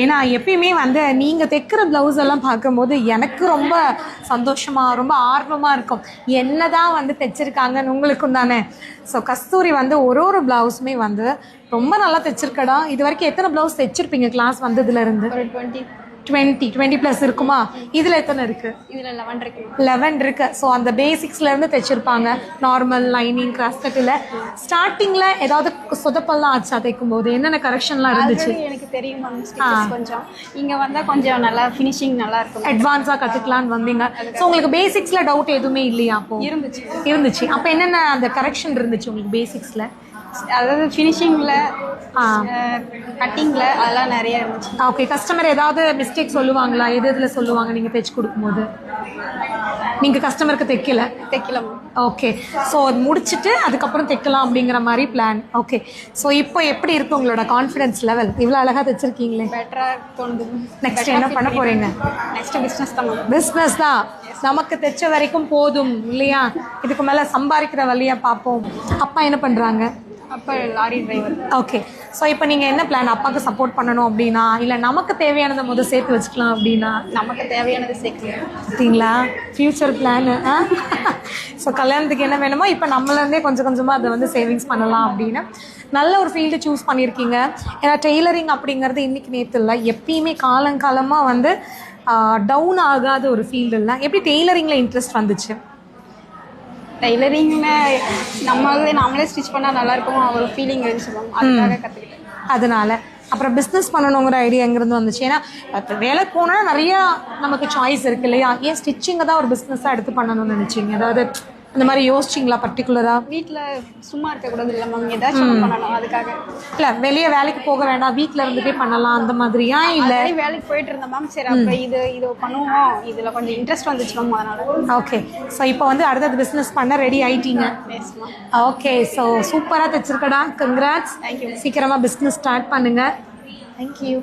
ஏன்னா எப்பயுமே வந்து நீங்கள் தைக்கிற ப்ளவுஸ் எல்லாம் பார்க்கும்போது எனக்கு ரொம்ப சந்தோஷமாக ரொம்ப ஆர்வமாக இருக்கும். என்ன தான் வந்து தைச்சிருக்காங்கன்னு உங்களுக்கும் தானே. ஸோ கஸ்தூரி வந்து ஒரு ஒரு ப்ளவுஸுமே வந்து ரொம்ப நல்லா தைச்சிருக்கடா. இது வரைக்கும் எத்தனை ப்ளவுஸ் தைச்சிருப்பீங்க கிளாஸ் வந்ததுலேருந்து ஒரு டுவெண்ட்டி டுவெண்ட்டி டுவெண்ட்டி ப்ளஸ் இருக்குமா? இதில் எத்தனை இருக்குது இதில் லெவன் இருக்கு. லெவன் இருக்கு. ஸோ அந்த பேசிக்ஸ்ல இருந்து தைச்சிருப்பாங்க. நார்மல் லைனிங் கிராஸ்கட்டில் ஸ்டார்டிங்ல ஏதாவது சொதப்பெல்லாம் ஆச்சா தைக்கும் போது என்னென்ன கரெக்ஷன்லாம் இருந்துச்சு? எனக்கு தெரியும் கொஞ்சம். இங்கே வந்தால் கொஞ்சம் நல்லா ஃபினிஷிங் நல்லா இருக்கும். அட்வான்ஸாக கற்றுக்கலான்னு வந்தீங்க. ஸோ உங்களுக்கு பேசிக்ஸில் டவுட் எதுவுமே இல்லையா அப்போ? இருந்துச்சு. இருந்துச்சு. அப்போ என்னென்ன அந்த கரெக்ஷன் இருந்துச்சு உங்களுக்கு பேசிக்ஸில் அதாவது ஃபினிஷிங்கில் கட்டிங்கில் அதெல்லாம் நிறைய இருந்துச்சு. ஓகே கஸ்டமர் ஏதாவது மிஸ்டேக் சொல்லுவாங்களா? எது இதில் சொல்லுவாங்க நீங்கள் தைச்சு கொடுக்கும்போது? நீங்கள் கஸ்டமருக்கு தைக்கல? தைக்கல ஓகே ஸோ அது முடிச்சுட்டு அதுக்கப்புறம் தைக்கலாம் அப்படிங்கிற மாதிரி பிளான் ஓகே ஸோ இப்போ எப்படி இருக்கு உங்களோட கான்ஃபிடன்ஸ் லெவல் இவ்வளோ அழகாக தைச்சிருக்கீங்களே. பெட்டராக தோணுது. நெக்ஸ்ட் என்ன பண்ண போறீங்க? நெக்ஸ்ட் பிஸ்னஸ் தான் பிஸ்னஸ் தான். நமக்கு தைச்ச வரைக்கும் போதும் இல்லையா? இதுக்கு மேலே சம்பாதிக்கிற வழியை பார்ப்போம். அப்பா என்ன பண்ணுறாங்க அப்போ லாரி டிரைவர் ஓகே ஸோ இப்போ நீங்கள் என்ன பிளான் அப்பாவுக்கு சப்போர்ட் பண்ணணும் அப்படின்னா இல்லை நமக்கு தேவையானதை முதல் சேர்த்து வச்சுக்கலாம் அப்படின்னா? நமக்கு தேவையானது சேர்க்கணும் பார்த்தீங்களா ஃப்யூச்சர் பிளானு ஸோ கல்யாணத்துக்கு என்ன வேணுமோ இப்போ நம்மளேருந்தே கொஞ்சம் கொஞ்சமாக அதை வந்து சேவிங்ஸ் பண்ணலாம் அப்படின்னு நல்ல ஒரு ஃபீல்டு சூஸ் பண்ணியிருக்கீங்க ஏன்னா டெய்லரிங் அப்படிங்கிறது இன்றைக்கி நேற்று இல்லை. எப்பயுமே காலங்காலமாக வந்து டவுன் ஆகாத ஒரு ஃபீல்டு இல்லை. எப்படி டெய்லரிங்கில் இன்ட்ரெஸ்ட் வந்துச்சு? டைலரிங்கில் நம்மளே நாமளே ஸ்டிச் பண்ணால் நல்லா இருக்கும் ஒரு ஃபீலிங் இருந்துச்சு அதுக்காக கற்றுக்கிட்டேன் அதனால. அப்புறம் பிஸ்னஸ் பண்ணணுங்கிற ஐடியா எங்கேருந்து வந்துச்சு? ஏன்னா இப்போ வேலைக்கு போனால் நிறையா நமக்கு சாய்ஸ் இருக்கு இல்லையா? ஏன் ஸ்டிச்சிங்கை தான் ஒரு பிஸ்னஸாக எடுத்து பண்ணணும்னு நினச்சிங்க? அதாவது அந்த மாதிரி யோசிச்சிங்களா பர்டிகுலராக வீட்டில் சும்மா இருக்கக்கூடாது இல்லை மேம் ஏதாச்சும் பண்ணணும் அதுக்காக. இல்லை வெளியே வேலைக்கு போக வேண்டாம் வீட்டில் இருந்துட்டே பண்ணலாம். அந்த மாதிரியா இல்லை? வேலைக்கு போயிட்டு இருந்தேன் மேம் சரி அப்போ இது இது பண்ணுவோம். இதில் கொஞ்சம் இன்ட்ரெஸ்ட் வந்துச்சு மேம் அதனால. ஓகே ஸோ இப்போ வந்து அடுத்தது பிஸ்னஸ் பண்ண ரெடி ஆயிட்டீங்க. ஓகே ஸோ சூப்பராக தைச்சிருக்கடா. கங்க்ராட்ஸ். சீக்கிரமாக பிஸ்னஸ் ஸ்டார்ட் பண்ணுங்க. Thank you